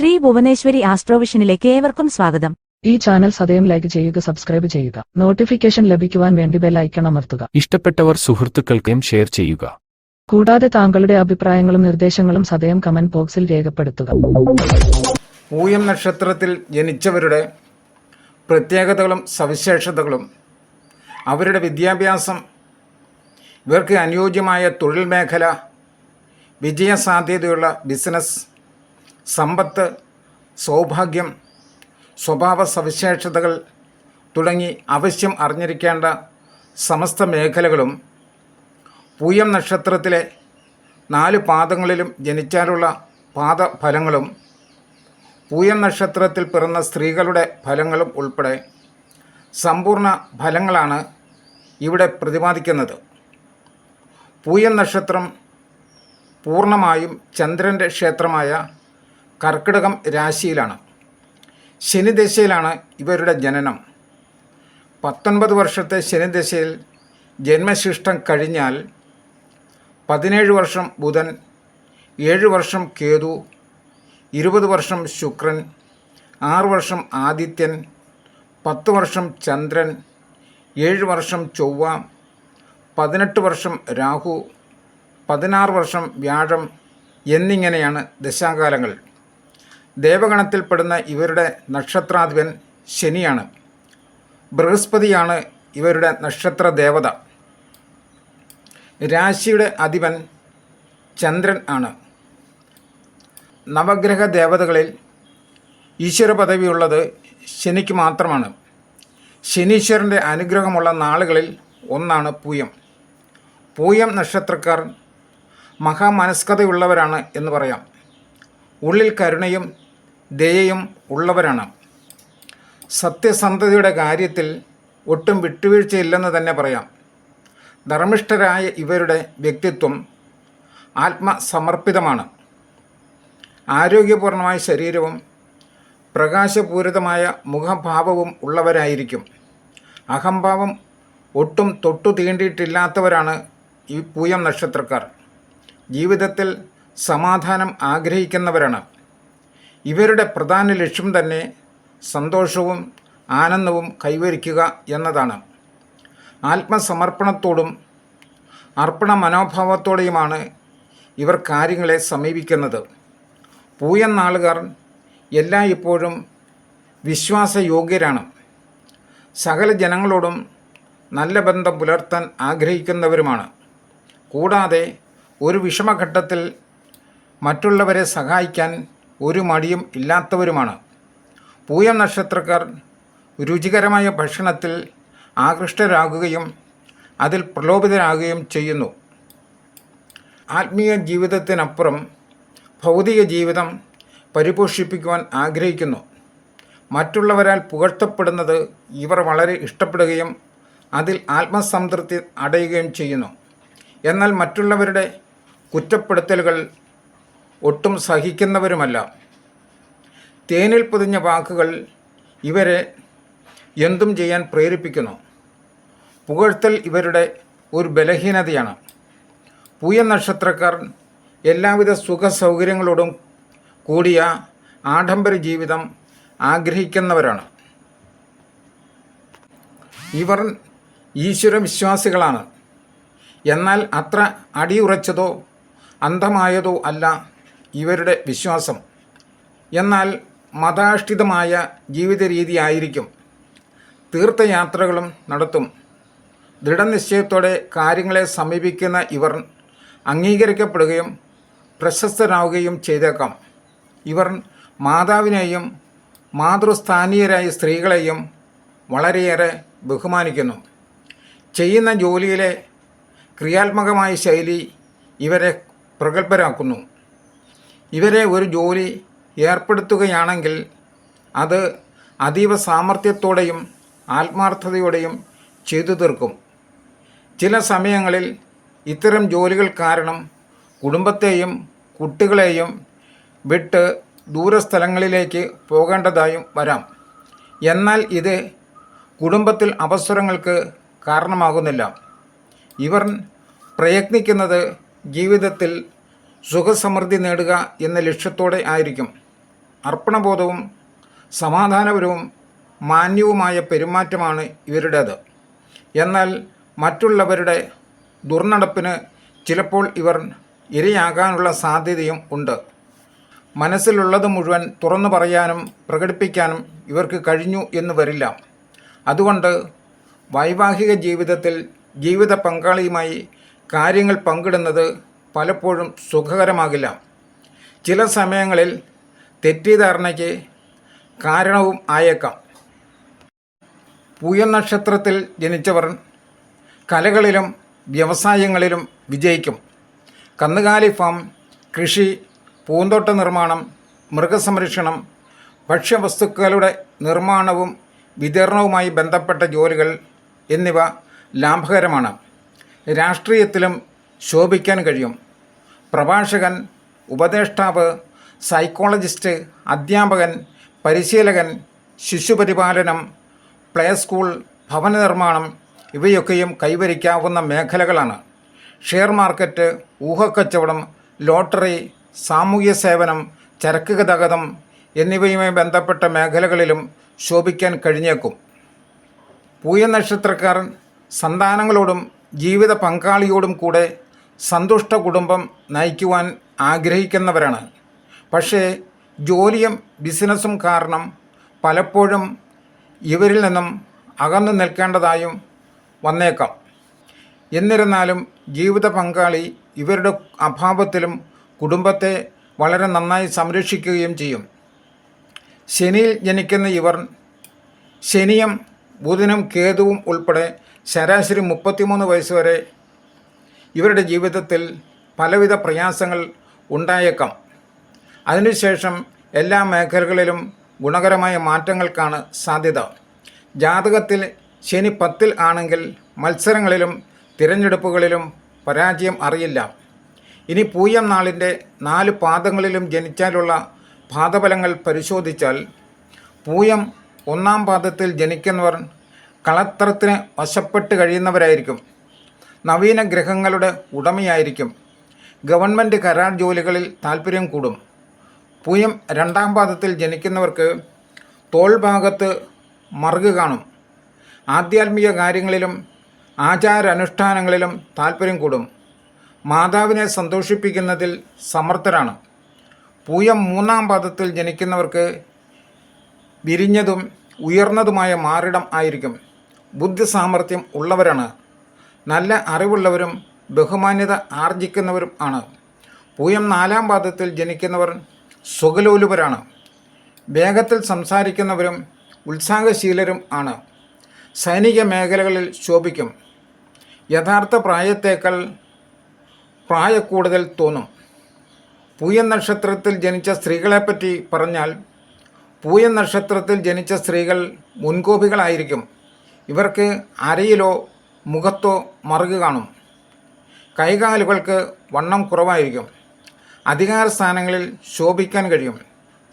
ശ്രീ ഭുവനേശ്വരി ആസ്ട്രോവിഷനിലേക്ക് ഏവർക്കും സ്വാഗതം. ഈ ചാനൽ സദയം ലൈക്ക് ചെയ്യുക സബ്സ്ക്രൈബ് ചെയ്യുക. നോട്ടിഫിക്കേഷൻ ലഭിക്കുവാൻ വേണ്ടി ബെൽ ഐക്കൺ അമർത്തുക. ഇഷ്ടപ്പെട്ടവർ സുഹൃത്തുക്കൾക്കും ഷെയർ ചെയ്യുക. കൂടാതെ താങ്കളുടെ അഭിപ്രായങ്ങളും നിർദ്ദേശങ്ങളും സദയം കമന്റ് ബോക്സിൽ രേഖപ്പെടുത്തുക. പൂയം നക്ഷത്രത്തിൽ ജനിച്ചവരുടെ പ്രത്യേകതകളും സവിശേഷതകളും അവരുടെ വിദ്യാഭ്യാസം ഇവർക്ക് അനുയോജ്യമായ തൊഴിൽ മേഖല വിജയസാധ്യതയുള്ള ബിസിനസ് സമ്പത്ത് സൗഭാഗ്യം സ്വഭാവ സവിശേഷതകൾ തുടങ്ങി അവശ്യം അറിഞ്ഞിരിക്കേണ്ട സമസ്ത മേഖലകളും പൂയം നക്ഷത്രത്തിലെ നാല് പാദങ്ങളിലും ജനിച്ചാലുള്ള പാദഫലങ്ങളും പൂയം നക്ഷത്രത്തിൽ പിറന്ന സ്ത്രീകളുടെ ഫലങ്ങളും ഉൾപ്പെടെ സമ്പൂർണ ഫലങ്ങളാണ് ഇവിടെ പ്രതിപാദിക്കുന്നത്. പൂയം നക്ഷത്രം പൂർണമായും ചന്ദ്രന്റെ ക്ഷേത്രമായ കർക്കിടകം രാശിയിലാണ്. ശനിദശയിലാണ് ഇവരുടെ ജനനം. പത്തൊൻപത് വർഷത്തെ ശനിദശയിൽ ജന്മശിഷ്ടം കഴിഞ്ഞാൽ പതിനേഴ് വർഷം ബുധൻ ഏഴ് വർഷം കേതു ഇരുപത് വർഷം ശുക്രൻ ആറ് വർഷം ആദിത്യൻ പത്ത് വർഷം ചന്ദ്രൻ ഏഴ് വർഷം ചൊവ്വ പതിനെട്ട് വർഷം രാഹു പതിനാറ് വർഷം വ്യാഴം എന്നിങ്ങനെയാണ് ദശാകാലങ്ങൾ. ദേവഗണത്തിൽപ്പെടുന്ന ഇവരുടെ നക്ഷത്രാധിപൻ ശനിയാണ്. ബൃഹസ്പതിയാണ് ഇവരുടെ നക്ഷത്ര ദേവത. രാശിയുടെ അധിപൻ ചന്ദ്രൻ ആണ്. നവഗ്രഹ ദേവതകളിൽ ഈശ്വര പദവിയുള്ളത് ശനിക്ക് മാത്രമാണ്. ശനീശ്വരന്റെ അനുഗ്രഹമുള്ള നാളുകളിൽ ഒന്നാണ് പൂയം. പൂയം നക്ഷത്രക്കാർ മഹാമനസ്കതയുള്ളവരാണ് എന്ന് പറയാം. ഉള്ളിൽ കരുണയും ദയയും ഉള്ളവരാണ്. സത്യസന്ധതയുടെ കാര്യത്തിൽ ഒട്ടും വിട്ടുവീഴ്ചയില്ലെന്ന് തന്നെ പറയാം. ധർമ്മിഷ്ഠരായ ഇവരുടെ വ്യക്തിത്വം ആത്മസമർപ്പിതമാണ്. ആരോഗ്യപൂർണമായ ശരീരവും പ്രകാശപൂരിതമായ മുഖഭാവവും ഉള്ളവരായിരിക്കും. അഹംഭാവം ഒട്ടും തൊട്ടു തീണ്ടിയിട്ടില്ലാത്തവരാണ് ഈ പൂയം നക്ഷത്രക്കാർ. ജീവിതത്തിൽ സമാധാനം ആഗ്രഹിക്കുന്നവരാണ്. ഇവരുടെ പ്രധാന ലക്ഷ്യം തന്നെ സന്തോഷവും ആനന്ദവും കൈവരിക്കുക എന്നതാണ്. ആത്മസമർപ്പണത്തോടും അർപ്പണ മനോഭാവത്തോടെയുമാണ് ഇവർ കാര്യങ്ങളെ സമീപിക്കുന്നത്. പൂയൻ നാളുകാർ എല്ലായ്പ്പോഴും വിശ്വാസയോഗ്യരാണ്. സകല ജനങ്ങളോടും നല്ല ബന്ധം പുലർത്താൻ ആഗ്രഹിക്കുന്നവരുമാണ്. കൂടാതെ ഒരു വിഷമഘട്ടത്തിൽ മറ്റുള്ളവരെ സഹായിക്കാൻ ഒരു മടിയും ഇല്ലാത്തവരുമാണ്. പൂയം നക്ഷത്രക്കാർ രുചികരമായ ഭക്ഷണത്തിൽ ആകൃഷ്ടരാകുകയും അതിൽ പ്രലോഭിതരാകുകയും ചെയ്യുന്നു. ആത്മീയ ജീവിതത്തിനപ്പുറം ഭൗതിക ജീവിതം പരിപോഷിപ്പിക്കുവാൻ ആഗ്രഹിക്കുന്നു. മറ്റുള്ളവരാൽ പുകഴ്ത്തപ്പെടുന്നത് ഇവർ വളരെ ഇഷ്ടപ്പെടുകയും അതിൽ ആത്മസംതൃപ്തി അടയുകയും ചെയ്യുന്നു. എന്നാൽ മറ്റുള്ളവരുടെ കുറ്റപ്പെടുത്തലുകൾ ഒട്ടും സഹിക്കുന്നവരുമല്ല. തേനിൽ പൊതിഞ്ഞ വാക്കുകൾ ഇവരെ എന്തും ചെയ്യാൻ പ്രേരിപ്പിക്കുന്നു. പുകഴ്ത്തൽ ഇവരുടെ ഒരു ബലഹീനതയാണ്. പൂയ നക്ഷത്രക്കാർ എല്ലാവിധ സുഖ സൗകര്യങ്ങളോടും കൂടിയ ആഡംബര ജീവിതം ആഗ്രഹിക്കുന്നവരാണ്. ഇവർ ഈശ്വര വിശ്വാസികളാണ് എന്നാൽ അത്ര അടിയുറച്ചതോ അന്ധമായതോ അല്ല ഇവരുടെ വിശ്വാസം. എന്നാൽ മതാഷ്ഠിതമായ ജീവിത രീതിയായിരിക്കും തീർത്ഥയാത്രകളും നടത്തും. ദൃഢനിശ്ചയത്തോടെ കാര്യങ്ങളെ സമീപിക്കുന്ന ഇവർ അംഗീകരിക്കപ്പെടുകയും പ്രശസ്തരാവുകയും ചെയ്തേക്കാം. ഇവർ മാതാവിനെയും മാതൃസ്ഥാനീയരായ സ്ത്രീകളെയും വളരെയേറെ ബഹുമാനിക്കുന്നു. ചെയ്യുന്ന ജോലിയിലെ ക്രിയാത്മകമായ ശൈലി ഇവരെ പ്രഗത്ഭരാക്കുന്നു. ഇവരെ ഒരു ജോലി ഏർപ്പെടുത്തുകയാണെങ്കിൽ അത് അതീവ സാമർഥ്യത്തോടെയും ആത്മാർത്ഥതയോടെയും ചെയ്തു തീർക്കും. ചില സമയങ്ങളിൽ ഇത്തരം ജോലികൾ കാരണം കുടുംബത്തെയും കുട്ടികളെയും വിട്ട് ദൂരസ്ഥലങ്ങളിലേക്ക് പോകേണ്ടതായും വരാം. എന്നാൽ ഇത് കുടുംബത്തിൽ അവസരങ്ങൾക്ക് കാരണമാകുന്നില്ല. ഇവർ പ്രയത്നിക്കുന്നത് ജീവിതത്തിൽ സുഖസമൃദ്ധി നേടുക എന്ന ലക്ഷ്യത്തോടെ ആയിരിക്കും. അർപ്പണബോധവും സമാധാനപരവും മാന്യവുമായ പെരുമാറ്റമാണ് ഇവരുടേത്. എന്നാൽ മറ്റുള്ളവരുടെ ദുർനടപ്പിന് ചിലപ്പോൾ ഇവർ ഇരയാകാനുള്ള സാധ്യതയും ഉണ്ട്. മനസ്സിലുള്ളത് മുഴുവൻ തുറന്നു പറയാനും പ്രകടിപ്പിക്കാനും ഇവർക്ക് കഴിഞ്ഞു എന്ന് വരില്ല. അതുകൊണ്ട് വൈവാഹിക ജീവിതത്തിൽ ജീവിത പങ്കാളിയുമായി കാര്യങ്ങൾ പങ്കിടുന്നത് പലപ്പോഴും സുഖകരമാകില്ല. ചില സമയങ്ങളിൽ തെറ്റിദ്ധാരണയ്ക്ക് കാരണവും ആയേക്കാം. പൂയ നക്ഷത്രത്തിൽ ജനിച്ചവർ കലകളിലും വ്യവസായങ്ങളിലും വിജയിക്കും. കന്നുകാലി ഫാം കൃഷി പൂന്തോട്ട നിർമ്മാണം മൃഗസംരക്ഷണം ഭക്ഷ്യവസ്തുക്കളുടെ നിർമ്മാണവും വിതരണവുമായി ബന്ധപ്പെട്ട ജോലികൾ എന്നിവ ലാഭകരമാണ്. രാഷ്ട്രീയത്തിലും ശോഭിക്കാൻ കഴിയും. പ്രഭാഷകൻ ഉപദേഷ്ടാവ് സൈക്കോളജിസ്റ്റ് അധ്യാപകൻ പരിശീലകൻ ശിശുപരിപാലനം പ്ലേ സ്കൂൾ ഭവന നിർമ്മാണം ഇവയൊക്കെയും കൈവരിക്കാവുന്ന മേഖലകളാണ്. ഷെയർ മാർക്കറ്റ് ഊഹക്കച്ചവടം ലോട്ടറി സാമൂഹ്യ സേവനം ചരക്ക് ഗതാഗതം എന്നിവയുമായി ബന്ധപ്പെട്ട മേഖലകളിലും ശോഭിക്കാൻ കഴിഞ്ഞേക്കും. പൂയ നക്ഷത്രക്കാരൻ സന്താനങ്ങളോടും ജീവിത പങ്കാളിയോടും കൂടെ സന്തുഷ്ട കുടുംബം നയിക്കുവാൻ ആഗ്രഹിക്കുന്നവരാണ്. പക്ഷേ ജോലിയും ബിസിനസ്സും കാരണം പലപ്പോഴും ഇവരിൽ നിന്നും അകന്നു നിൽക്കേണ്ടതായും വന്നേക്കാം. എന്നിരുന്നാലും ജീവിത പങ്കാളി ഇവരുടെ അഭാവത്തിലും കുടുംബത്തെ വളരെ നന്നായി സംരക്ഷിക്കുകയും ചെയ്യും. ശനിയിൽ ജനിക്കുന്ന ഇവർ ശനിയും ബുധനും കേതുവും ഉൾപ്പെടെ ശരാശരി മുപ്പത്തിമൂന്ന് വയസ്സ് വരെ ഇവരുടെ ജീവിതത്തിൽ പലവിധ പ്രയാസങ്ങൾ ഉണ്ടായേക്കാം. അതിനുശേഷം എല്ലാ മേഖലകളിലും ഗുണകരമായ മാറ്റങ്ങൾക്കാണ് സാധ്യത. ജാതകത്തിൽ ശനി പത്തിൽ ആണെങ്കിൽ മത്സരങ്ങളിലും തിരഞ്ഞെടുപ്പുകളിലും പരാജയം അറിയില്ല. ഇനി പൂയം നാളിന്റെ നാല് പാദങ്ങളിലും ജനിച്ചാലുള്ള പാദഫലങ്ങൾ പരിശോധിച്ചാൽ പൂയം ഒന്നാം പാദത്തിൽ ജനിക്കുന്നവർ കളത്രത്തിന് വശപ്പെട്ട് കഴിയുന്നവരായിരിക്കും. നവീന ഗ്രഹങ്ങളുടെ ഉടമയായിരിക്കും. ഗവൺമെന്റ് കരാർ ജോലികളിൽ താൽപ്പര്യം കൂടും. പൂയം രണ്ടാം പാദത്തിൽ ജനിക്കുന്നവർക്ക് തോൾ ഭാഗത്ത് മറുക് കാണും. ആധ്യാത്മിക കാര്യങ്ങളിലും ആചാരാനുഷ്ഠാനങ്ങളിലും താൽപ്പര്യം കൂടും. മാതാവിനെ സന്തോഷിപ്പിക്കുന്നതിൽ സമർത്ഥരാണ്. പൂയം മൂന്നാം പാദത്തിൽ ജനിക്കുന്നവർക്ക് വിരിഞ്ഞതും ഉയർന്നതുമായ മാറിടം ആയിരിക്കും. ബുദ്ധി സാമർഥ്യം ഉള്ളവരാണ്. നല്ല അറിവുള്ളവരും ബഹുമാന്യത ആർജിക്കുന്നവരും ആണ്. പൂയം നാലാം പാദത്തിൽ ജനിക്കുന്നവർ സുഖലോലുപരാണ്. വേഗത്തിൽ സംസാരിക്കുന്നവരും ഉത്സാഹശീലരും ആണ്. സൈനിക മേഖലകളിൽ ശോഭിക്കും. യഥാർത്ഥ പ്രായത്തേക്കാൾ പ്രായക്കൂടുതൽ തോന്നും. പൂയൻ നക്ഷത്രത്തിൽ ജനിച്ച സ്ത്രീകളെപ്പറ്റി പറഞ്ഞാൽ പൂയൻ നക്ഷത്രത്തിൽ ജനിച്ച സ്ത്രീകൾ മുൻകോപികളായിരിക്കും. ഇവർക്ക് അരയിലോ മുഖത്തോ മറുക് കാണും. കൈകാലുകൾക്ക് വണ്ണം കുറവായിരിക്കും. അധികാര സ്ഥാനങ്ങളിൽ ശോഭിക്കാൻ കഴിയും.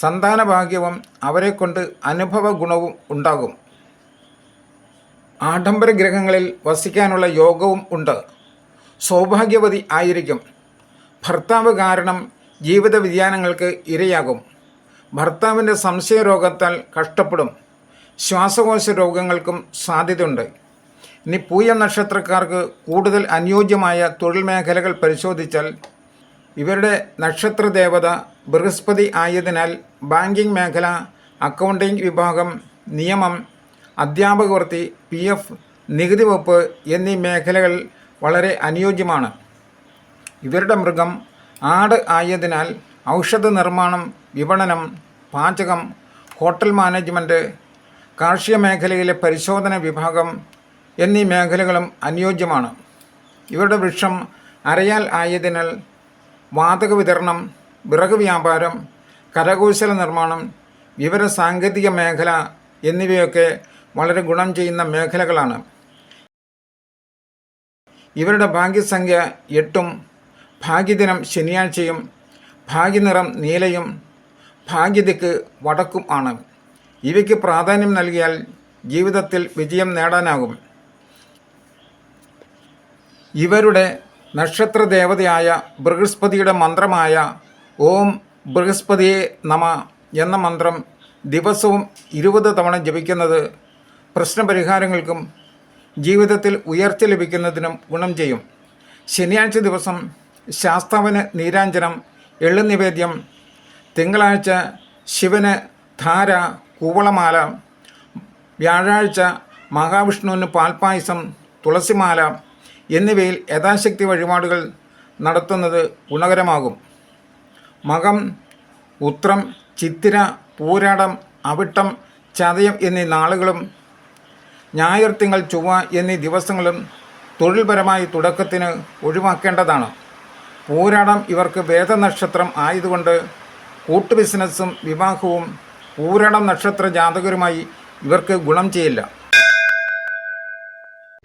സന്താന ഭാഗ്യവും അവരെക്കൊണ്ട് അനുഭവ ഗുണവും ഉണ്ടാകും. ആഡംബര ഗ്രഹങ്ങളിൽ വസിക്കാനുള്ള യോഗവും ഉണ്ട്. സൗഭാഗ്യവതി ആയിരിക്കും. ഭർത്താവ് കാരണം ജീവിത വ്യതിയാനങ്ങൾക്ക് ഇരയാകും. ഭർത്താവിന്റെ സംശയരോഗത്താൽ കഷ്ടപ്പെടും. ശ്വാസകോശ രോഗങ്ങൾക്കും സാധ്യതയുണ്ട്. ഇനി പൂയം നക്ഷത്രക്കാർക്ക് കൂടുതൽ അനുയോജ്യമായ തൊഴിൽ മേഖലകൾ പരിശോധിച്ചാൽ ഇവരുടെ നക്ഷത്ര ദേവത ബൃഹസ്പതി ആയതിനാൽ ബാങ്കിംഗ് മേഖല അക്കൗണ്ടിംഗ് വിഭാഗം നിയമം അധ്യാപക വൃത്തി പി എഫ് നികുതി വകുപ്പ് എന്നീ മേഖലകൾ വളരെ അനുയോജ്യമാണ്. ഇവരുടെ മൃഗം ആട് ആയതിനാൽ ഔഷധ നിർമ്മാണം വിപണനം പാചകം ഹോട്ടൽ മാനേജ്മെന്റ് കാർഷിക മേഖലയിലെ പരിശോധന വിഭാഗം എന്നീ മേഖലകളും അനുയോജ്യമാണ്. ഇവരുടെ വൃക്ഷം അരയാൽ ആയതിനാൽ വാതക വിതരണം വിറക് വ്യാപാരം കരകൗശല നിർമ്മാണം വിവര സാങ്കേതിക മേഖല എന്നിവയൊക്കെ വളരെ ഗുണം ചെയ്യുന്ന മേഖലകളാണ്. ഇവരുടെ ഭാഗ്യസംഖ്യ എട്ടും ഭാഗ്യദിനം ശനിയാഴ്ചയും ഭാഗ്യനിറം നീലയും ഭാഗ്യദിക്ക് വടക്കും ആണ്. ഇവയ്ക്ക് പ്രാധാന്യം നൽകിയാൽ ജീവിതത്തിൽ വിജയം നേടാനാകും. ഇവരുടെ നക്ഷത്ര ദേവതയായ ബൃഹസ്പതിയുടെ മന്ത്രമായ ഓം ബൃഹസ്പതിയെ നമ എന്ന മന്ത്രം ദിവസവും ഇരുപത് തവണ ജപിക്കുന്നത് പ്രശ്നപരിഹാരങ്ങൾക്കും ജീവിതത്തിൽ ഉയർച്ച ലഭിക്കുന്നതിനും ഗുണം ചെയ്യും. ശനിയാഴ്ച ദിവസം ശാസ്താവിന് നീരാഞ്ജനം എള്ളു നിവേദ്യം തിങ്കളാഴ്ച ശിവന് ധാര കൂവളമാല വ്യാഴാഴ്ച മഹാവിഷ്ണുവിന് പാൽപ്പായസം തുളസിമാല എന്നിവയിൽ യഥാശക്തി വഴിപാടുകൾ നടത്തുന്നത് ഗുണകരമാകും. മകം ഉത്രം ചിത്തിര പൂരാടം അവിട്ടം ചതയം എന്നീ നാളുകളും ഞായർ തിങ്കൾ ചൊവ്വ എന്നീ ദിവസങ്ങളും തൊഴിൽപരമായി തുടക്കത്തിന് ഒഴിവാക്കേണ്ടതാണ്. പൂരാടം ഇവർക്ക് വേദനക്ഷത്രം ആയതുകൊണ്ട് കൂട്ടു ബിസിനസ്സും വിവാഹവും പൂരാടം നക്ഷത്ര ജാതകരുമായി ഇവർക്ക് ഗുണം ചെയ്യില്ല.